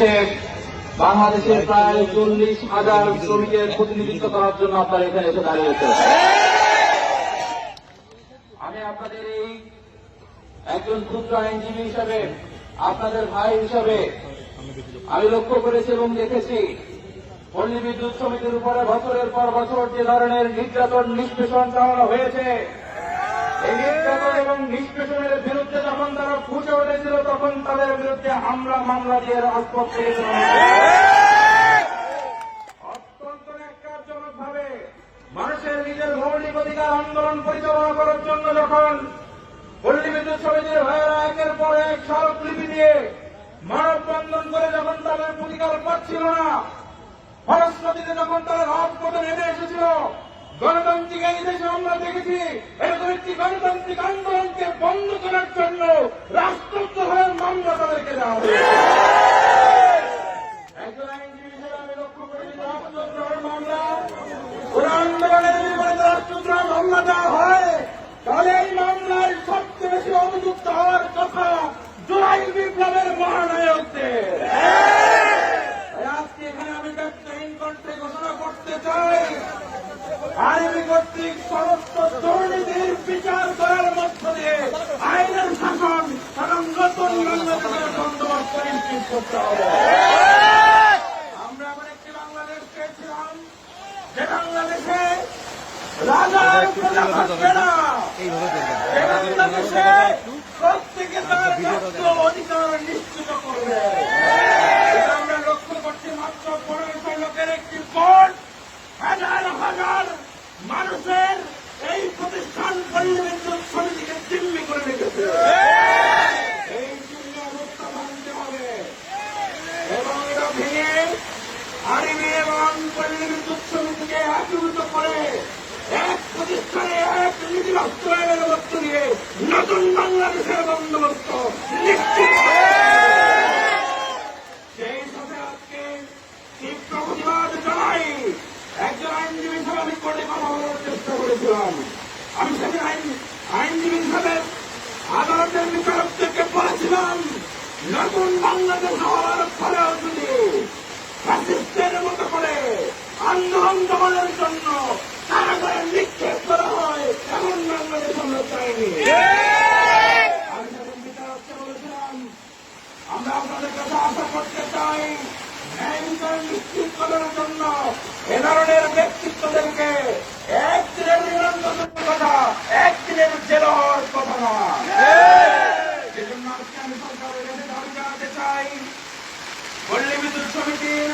হচ্ছে বাংলাদেশের প্রায় চল্লিশ হাজার শ্রমিকের প্রতিনিধিত্ব করার জন্য আপনারা এখানে এসে দাঁড়িয়েছে আমি আপনাদের এই একজন ক্ষুদ্র আইনজীবী হিসাবে, আপনাদের ভাই হিসাবে আমি লক্ষ্য করেছি এবং দেখেছি, পল্লী বিদ্যুৎ সমিতির উপরে বছরের পর বছর যে ধরনের নির্যাতন, নিষ্পেষণ চালানো হয়েছে, এই নির্যাতন এবং নিষ্পেষণের বিরুদ্ধে যখন তারা ফুটে উঠেছিল তখন তাদের বিরুদ্ধে হামলা, মামলা দিয়ে রাজপথ অত্যন্ত ভাবে মানুষের নিজের মৌলিক অধিকার আন্দোলন পরিচালনা করার জন্য যখন পল্লী বিদ্যুৎ সমিতির ভাইয়েরা একের পর এক স্মারকলিপি দিয়ে মানববন্ধন করে যখন তাদের প্রতিকার পাচ্ছিল না, ফলশ্রুতিতে যখন তারা রাজপথে নেমে এসেছিল, গণতান্ত্রিক এই দেশে আমরা দেখেছি, এরকম একটি গণতান্ত্রিক আন্দোলনকে বন্ধ করার জন্য রাষ্ট্রদ্রোহের মামলা তাদেরকে দেওয়া হয়েছে আমি কর্তৃক সমস্ত দুর্নীতির বিচার করার মধ্য দিয়ে আইনের শাসন এবং নতুন বাংলাদেশের বন্দোবস্ত নিশ্চিত করতে হবে আমরা এমন একটি বাংলাদেশ পেয়েছিলাম। যে বাংলাদেশে রাজার প্রজা থাকবে না বাংলাদেশে প্রত্যেকে তার অধিকার নিশ্চিত করবে এটা আমরা লক্ষ্য করছি মাত্র পনেরোশো লোকের একটি ভোট হাজার হাজার মানুষের এই প্রতিষ্ঠান পল্লী বিদ্যুৎ সমিতিকে জিম্মি করে রেখেছে এই জিম্মি অবস্থা ভাঙতে হবে এবং এটা ভেঙে আরিমি একীভূত করে, এক প্রতিষ্ঠানে এক নীতি বাস্তবায়নের মধ্য দিয়ে নতুন বাংলাদেশের বন্দোবস্ত নিশ্চিত সেই সাথে আজকে তীব্র প্রতিবাদ জানাই একজন আইনজীবী হিসাবে আমি কোর্টে কথা বলার চেষ্টা করেছিলাম। আমি সেদিন আইন, আইনজীবী হিসাবে আদালতের বলেছিলাম, নতুন বাংলাদেশ হওয়ার ফলেও যদি ফ্যাসিস্টের মতো আন্দোলন দমনের জন্য কারাগারে নিক্ষেপ করা হয়, এমন বাংলাদেশ আমরা চাইনি। আমরা আপনাদের কাছে আশা করতে চাই নিশ্চিত করার জন্য এ ধরনের ব্যক্তিত্বদেরকে একদিনের নিরন্তরের কথা একদিনের জেল হওয়ার কথা না সেজন্য আজকে আমি সরকারের কাছে দাবি জানাতে চাই পল্লী বিদ্যুৎ সমিতির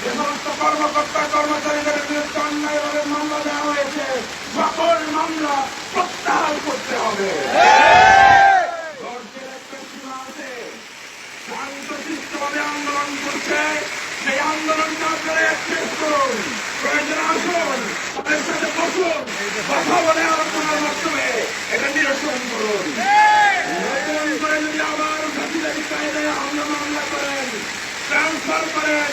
যে সমস্ত কর্মকর্তা কর্মচারীদের বিরুদ্ধে অন্যায়ভাবে মামলা দেওয়া হয়েছে। সকল মামলা প্রত্যাহার করতে হবে। আন্দোলন করছে। আসুন। বসুন। বলে আবার করেন ট্রান্সফার করেন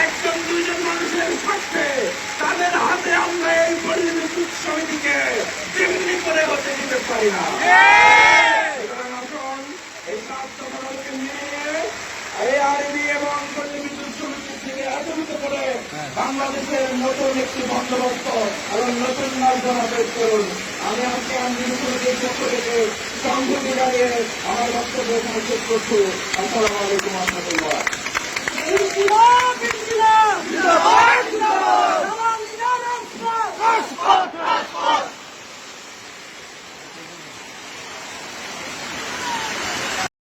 একজন দুইজন মানুষের স্বার্থে তাদের হাতে আমরা এই বিদ্যুৎ সমিতিকে তেমনি করে হতে দিতে পারি না। বাংলাদেশের নতুন একটি বন্দোবস্ত এবং নতুন আমি আমার বক্তব্য জিন্দাবাদ জিন্দাবাদ